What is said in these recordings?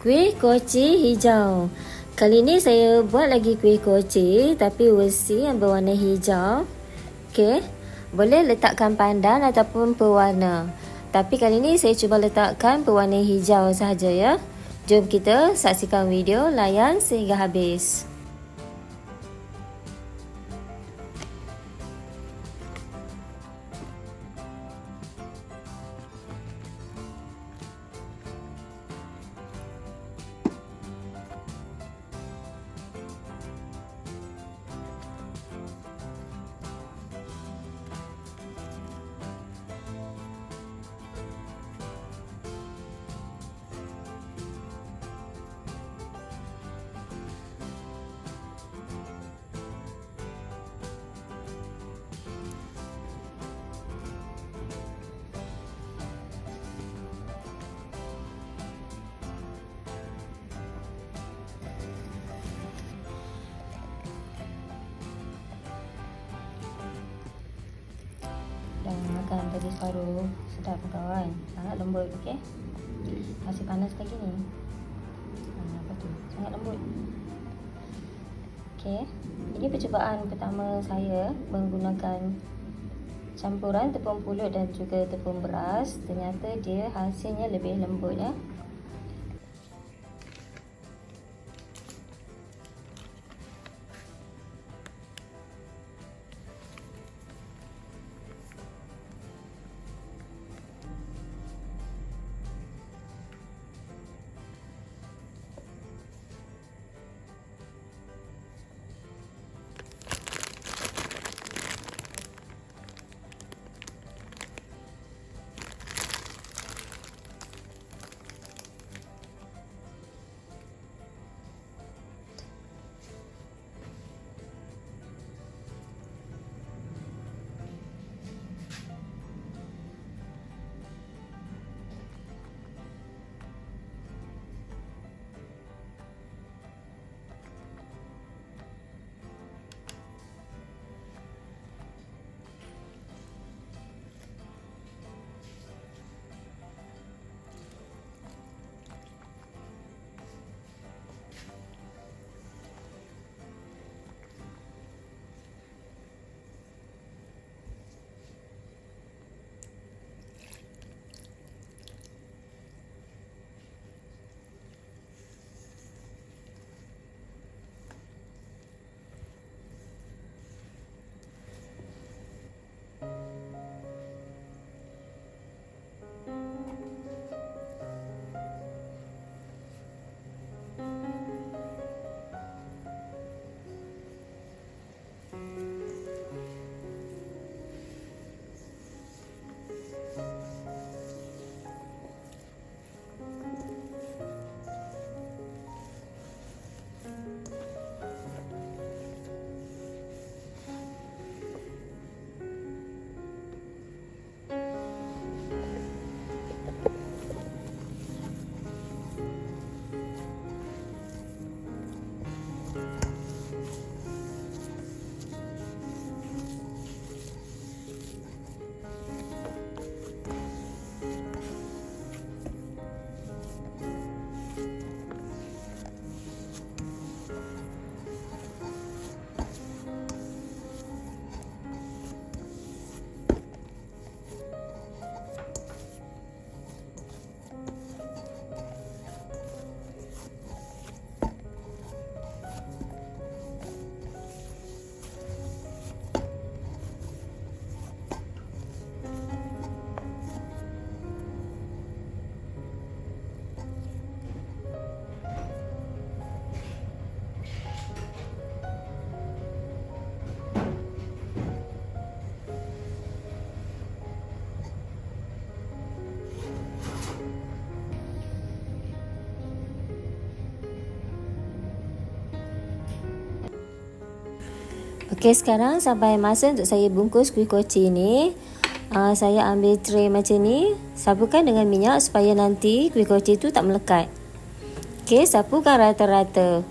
Kuih koci hijau. Kali ni saya buat lagi kuih koci tapi versi yang berwarna hijau. Okey. Boleh letakkan pandan ataupun pewarna. Tapi kali ni saya cuba letakkan pewarna hijau sahaja ya. Jom kita saksikan video layan sehingga habis. Makan tadi separuh Sedap kawan Sangat lembut okey? Masih panas lagi ni. Ha, Apa tu? Sangat lembut. Okey. Ini percubaan pertama saya Menggunakan Campuran tepung pulut dan juga tepung beras. Ternyata dia hasilnya lebih lembut ya Okey, sekarang sampai masa untuk saya bungkus kuih koci ni. Uh, saya ambil tray macam ni, sapukan dengan minyak supaya nanti kuih koci tu tak melekat. Okey, sapukan rata-rata.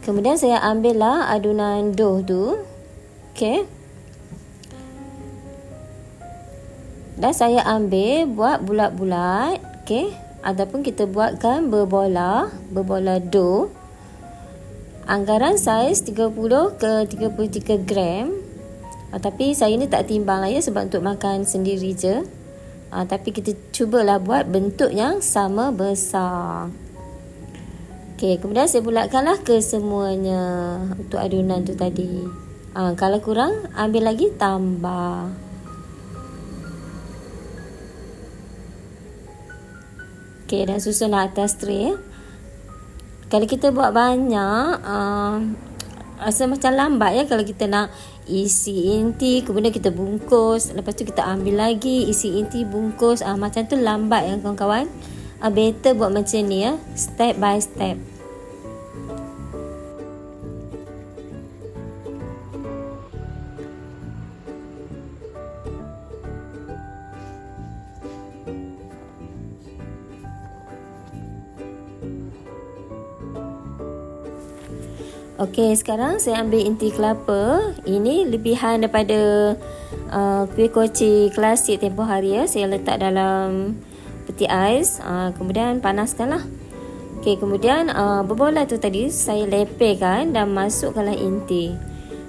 Kemudian saya ambillah adunan dough tu. Okey. Dan saya ambil buat bulat-bulat. Okay. Ataupun kita buatkan berbola. Berbola dough. Anggaran saiz 30 ke 33 gram. Uh, tapi saya ni tak timbang lah ya sebab untuk makan sendiri je. Uh, tapi kita cubalah buat bentuk yang sama besar. Okey, kemudian saya bulatkanlah ke semuanya untuk adunan tu tadi. Ha, kalau kurang, ambil lagi tambah. Okey, dan susunlah atas tray. Kalau kita buat banyak, uh, rasa macam lambat ya kalau kita nak isi inti, kemudian kita bungkus. Lepas tu kita ambil lagi, isi inti, bungkus. Uh, macam tu lambat ya kawan-kawan uh, better buat macam ni ya step by step Okey, sekarang saya ambil inti kelapa. Ini lebihan daripada uh, kuih koci klasik tempoh hari ya. Saya letak dalam peti ais. Uh, kemudian panaskanlah. Okey kemudian uh, berbola tu tadi saya lepehkan dan masukkanlah inti.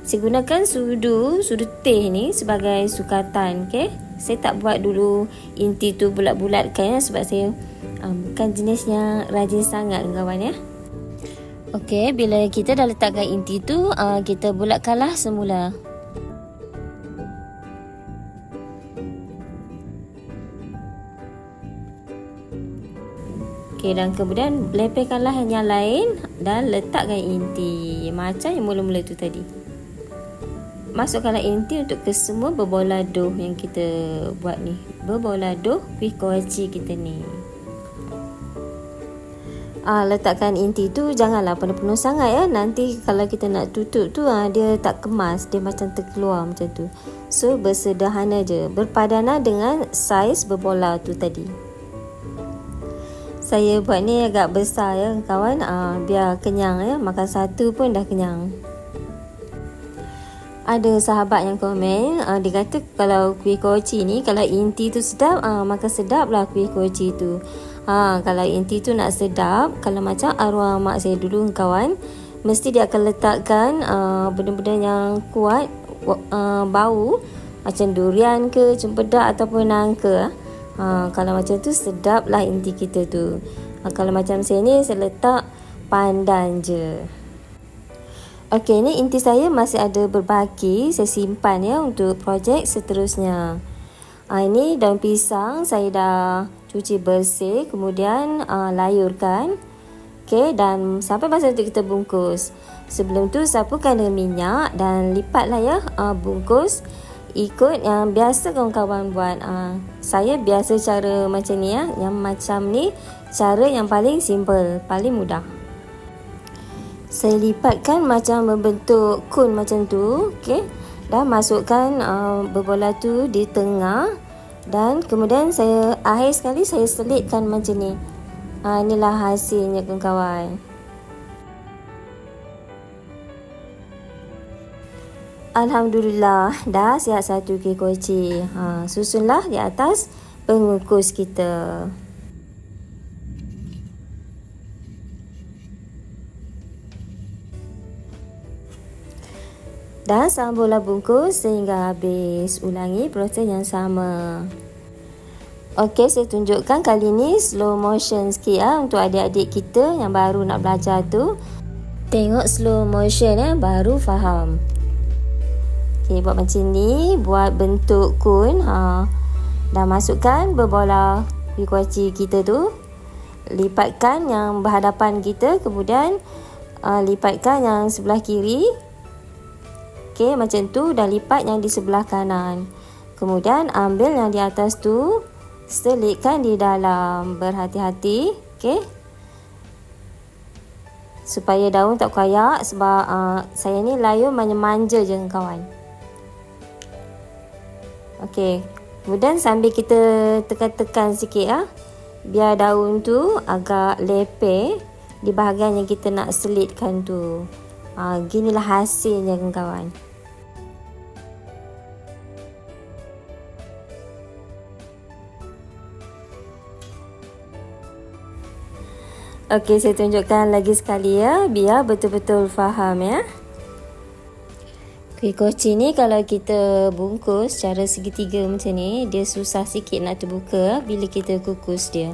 Saya gunakan sudu sudu teh ni sebagai sukatan okey? Saya tak buat dulu inti tu bulat-bulatkan ya sebab saya um, bukan jenis yang rajin sangat kawan ya Okey, bila kita dah letakkan inti tu, uh, kita bulatkanlah semula. Okey dan kemudian lepehkanlah yang lain dan letakkan inti macam yang mula-mula tu tadi. Masukkanlah inti untuk ke semua berbola dough yang kita buat ni. Berbola dough kuih koaci kita ni. Ah, letakkan inti tu janganlah penuh-penuh sangat ya. Nanti kalau kita nak tutup tu ah, dia tak kemas, dia macam terkeluar macam tu. So bersederhana je, berpadanan dengan saiz berbola tu tadi. Saya buat ni agak besar ya kawan. Uh, biar kenyang ya. Makan satu pun dah kenyang. Ada sahabat yang komen uh, dia kata kalau kuih koci ni kalau inti tu sedap uh, maka sedap lah kuih koci tu ha, kalau inti tu nak sedap kalau macam arwah mak saya dulu kawan mesti dia akan letakkan uh, benda-benda yang kuat uh, bau macam durian ke cempedak ataupun nangka Ha, kalau macam tu sedap lah inti kita tu. Ha, kalau macam saya ni saya letak pandan je. Okey, ni inti saya masih ada berbaki. Saya simpan ya untuk projek seterusnya. Ha, ini daun pisang saya dah cuci bersih. Kemudian uh, layurkan. Okey, dan sampai masa untuk kita bungkus. Sebelum tu sapukan dengan minyak dan lipatlah ya uh, bungkus ikut yang biasa kawan-kawan buat. Uh, saya biasa cara macam ni ya, yang macam ni cara yang paling simple, paling mudah. Saya lipatkan macam membentuk kun macam tu, okey. Dan masukkan uh, berbola tu di tengah dan kemudian saya akhir sekali saya selitkan macam ni. Uh, inilah hasilnya kawan-kawan. Alhamdulillah dah siap satu kek koci. Ha, susunlah di atas pengukus kita. Dan sambunglah bungkus sehingga habis. Ulangi proses yang sama. Okey, saya tunjukkan kali ni slow motion sikit ya untuk adik-adik kita yang baru nak belajar tu. Tengok slow motion ya, baru faham. Okay, buat macam ni. Buat bentuk kun. Ha. Dah masukkan berbola kuih kita tu. Lipatkan yang berhadapan kita. Kemudian uh, lipatkan yang sebelah kiri. Okay, macam tu. Dah lipat yang di sebelah kanan. Kemudian ambil yang di atas tu. Selitkan di dalam. Berhati-hati. Okay. Supaya daun tak kayak. Sebab uh, saya ni layu manja-manja je kawan. Okey. Kemudian sambil kita tekan-tekan sikit ya. Biar daun tu agak lepeh di bahagian yang kita nak selitkan tu. Ha, ginilah hasilnya kawan-kawan. Okey, saya tunjukkan lagi sekali ya, biar betul-betul faham ya. Kuih koci ni kalau kita bungkus secara segitiga macam ni, dia susah sikit nak terbuka bila kita kukus dia.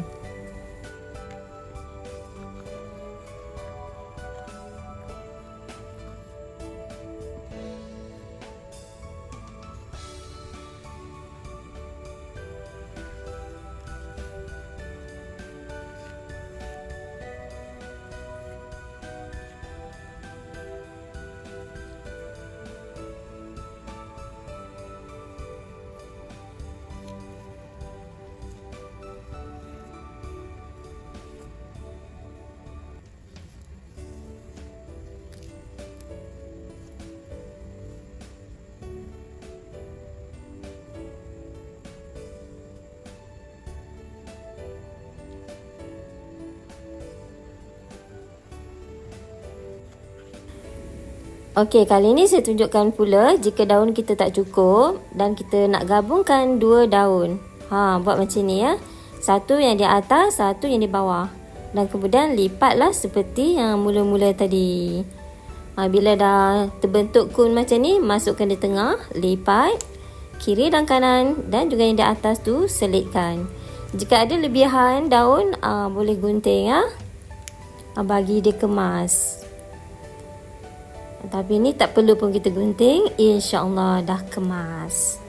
Okey, kali ini saya tunjukkan pula jika daun kita tak cukup dan kita nak gabungkan dua daun. Ha, buat macam ni ya. Satu yang di atas, satu yang di bawah. Dan kemudian lipatlah seperti yang mula-mula tadi. Ha, bila dah terbentuk kun macam ni, masukkan di tengah, lipat kiri dan kanan dan juga yang di atas tu selitkan. Jika ada lebihan daun, uh, boleh gunting ya. Uh, bagi dia kemas. Tapi ni tak perlu pun kita gunting. InsyaAllah dah kemas.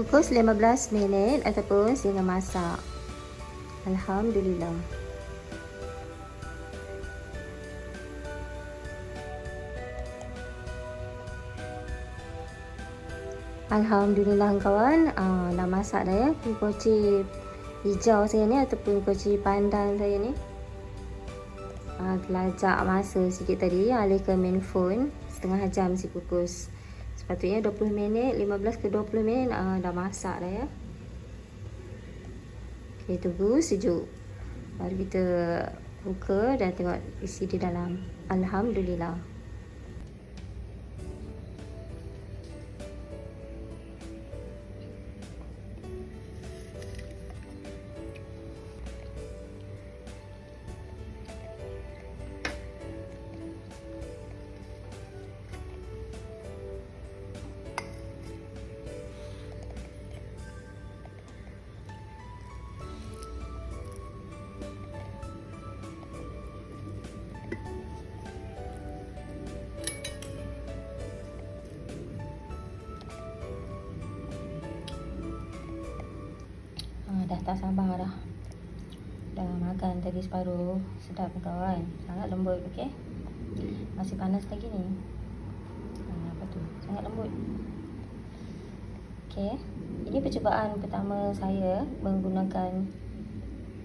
Kukus 15 minit ataupun sehingga masak. Alhamdulillah. Alhamdulillah kawan, uh, dah masak dah ya kukoci hijau saya ni ataupun kukoci pandan saya ni. Uh, telajak masa sikit tadi alihkan main phone setengah jam si kukus. Sepatutnya 20 minit, 15 ke 20 minit uh, dah masak dah ya. Okey, tunggu sejuk. Baru kita buka dan tengok isi di dalam. Alhamdulillah. Tak sabar dah. Dah makan tadi separuh. Sedap kawan sangat lembut okey? Masih panas lagi ni. Ha, apa tu? Sangat lembut. Okey. Ini percubaan pertama saya menggunakan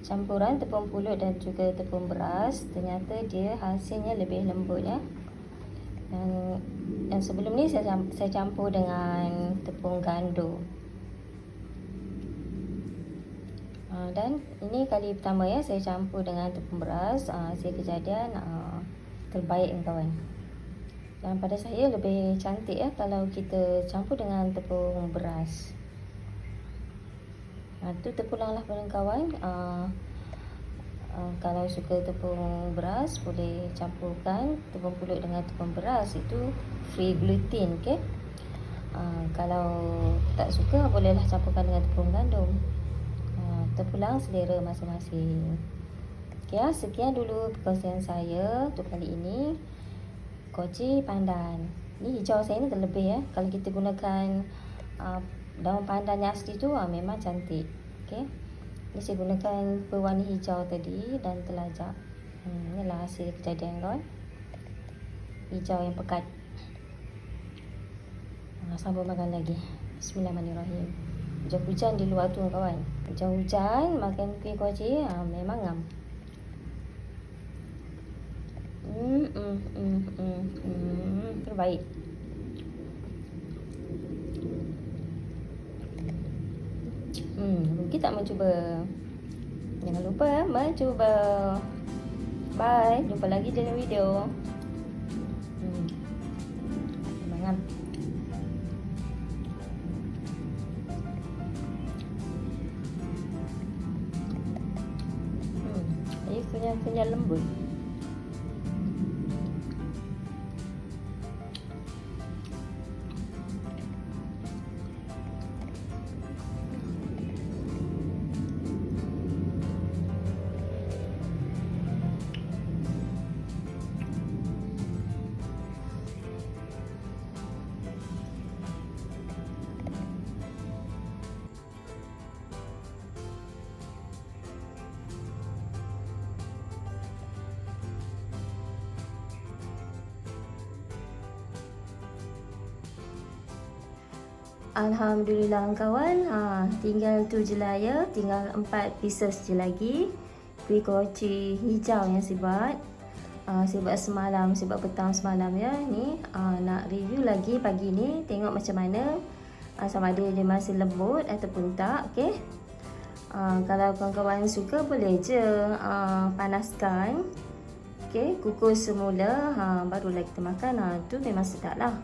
campuran tepung pulut dan juga tepung beras. Ternyata dia hasilnya lebih lembut ya. Yang yang sebelum ni saya saya campur dengan tepung gandum Ah, dan ini kali pertama ya saya campur dengan tepung beras. Uh, saya kejadian uh, terbaik ni kawan. Dan pada saya lebih cantik ya kalau kita campur dengan tepung beras. Uh, tu terpulanglah pada kawan. Uh, uh, kalau suka tepung beras boleh campurkan tepung pulut dengan tepung beras. Itu free gluten okay? uh, kalau tak suka bolehlah campurkan dengan tepung gandum terpulang selera masing-masing. Okay, ya, sekian dulu perkongsian saya untuk kali ini. Koci pandan. Ni hijau saya ni terlebih ya. Kalau kita gunakan uh, daun pandan yang asli tu uh, memang cantik. Okay. Ni saya gunakan pewarna hijau tadi dan telajak. Hmm, inilah hasil kejadian kawan. Hijau yang pekat. Ha, sambung makan lagi. Bismillahirrahmanirrahim. Hujan-hujan di luar tu kawan. Hujan-hujan makan kuih kuaci ha, memang ngam. Hmm, hmm, hmm, hmm, hmm. Terbaik. Hmm, rugi tak mencuba. Jangan lupa mencuba. Bye. Jumpa lagi dalam video. Hmm. Memang Hmm. Ini kenyal-kenyal Alhamdulillah kawan. Ha, Tinggal tu je lah ya Tinggal 4 pieces je lagi. Kuih koci hijau yang saya buat ha, Saya buat semalam Saya buat petang semalam ya. Ni ha, Nak review lagi pagi ni. Tengok macam mana. Ha, Sama ada dia masih lembut Ataupun tak okay? ha, Kalau kawan-kawan suka Boleh je ha, Panaskan. Okay? Kukus semula. Ha, Barulah kita makan. Ha, Tu memang sedap lah.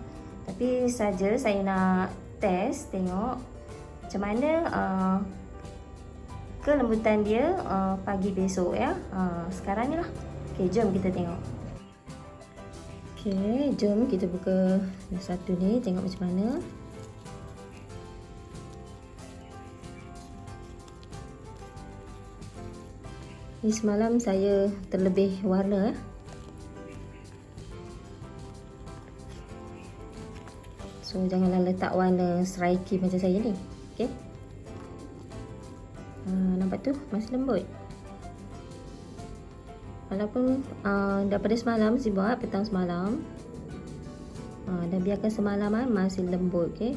Tapi saja saya nak test tengok macam mana uh, kelembutan dia uh, pagi besok ya. Uh, sekarang ni lah. Okey, jom kita tengok. Okey, jom kita buka yang satu ni tengok macam mana. Ni semalam saya terlebih warna eh. So janganlah letak warna striky macam saya ni. Okey. Uh, nampak tu masih lembut. Walaupun uh, daripada semalam si buat petang semalam. Uh, dan biarkan semalaman masih lembut, okey.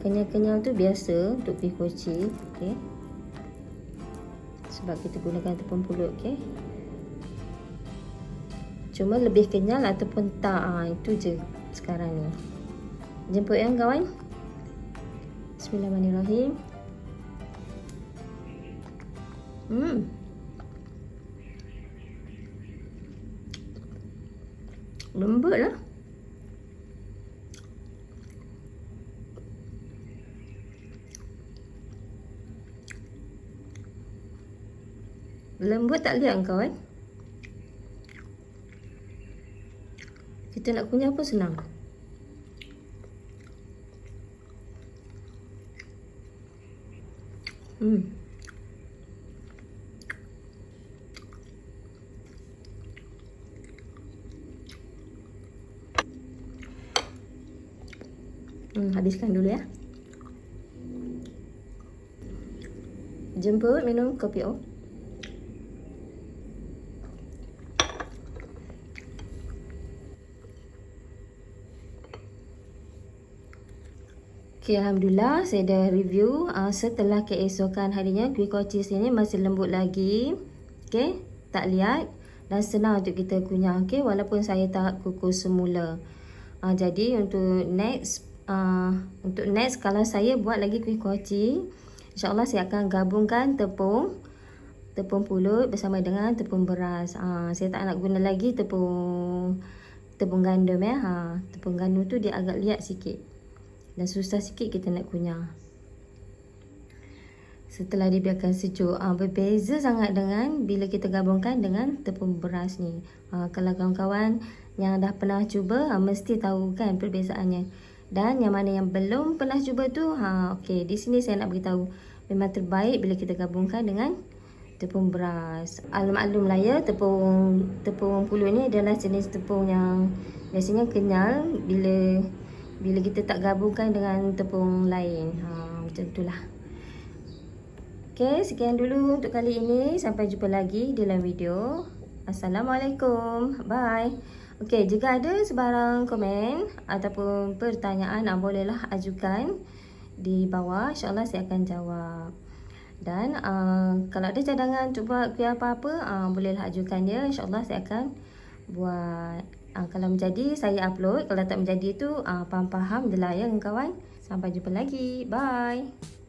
Kenyal-kenyal tu biasa untuk pergi koci, okey. Sebab kita gunakan tepung pulut, okey. Cuma lebih kenyal ataupun tak ha, Itu je sekarang ni. Jemput yang kawan. Bismillahirrahmanirrahim. Hmm. Lembut lah. Lembut tak lihat kau eh Kita nak kunyah pun senang. Hmm. Hmm, habiskan dulu ya. Jemput minum kopi oh. Okay, Alhamdulillah saya dah review uh, setelah keesokan harinya kuih kocis ini masih lembut lagi. Okay, tak lihat dan senang untuk kita kunyah. Okay, walaupun saya tak kukus semula. Uh, jadi untuk next, uh, untuk next kalau saya buat lagi kuih koci, insyaAllah saya akan gabungkan tepung tepung pulut bersama dengan tepung beras. Uh, saya tak nak guna lagi tepung tepung gandum ya. Ha, tepung gandum tu dia agak liat sikit dan susah sikit kita nak kunyah. Setelah dibiarkan sejuk, uh, berbeza sangat dengan bila kita gabungkan dengan tepung beras ni. Uh, kalau kawan-kawan yang dah pernah cuba, uh, mesti tahu kan perbezaannya. Dan yang mana yang belum pernah cuba tu, ha, okay, di sini saya nak beritahu memang terbaik bila kita gabungkan dengan tepung beras. Alum-alum lah ya, tepung, tepung puluh ni adalah jenis tepung yang biasanya kenyal bila bila kita tak gabungkan dengan tepung lain. Ha, macam itulah. Okay, sekian dulu untuk kali ini. Sampai jumpa lagi dalam video Assalamualaikum. Bye. Okey, jika ada sebarang komen ataupun pertanyaan, ah, bolehlah ajukan di bawah. InsyaAllah saya akan jawab. Dan uh, kalau ada cadangan untuk buat kuih apa-apa, uh, bolehlah ajukan dia. InsyaAllah saya akan buat. Uh, kalau menjadi, saya upload. Kalau tak menjadi tu, uh, faham-faham je lah ya kawan. Sampai jumpa lagi. Bye.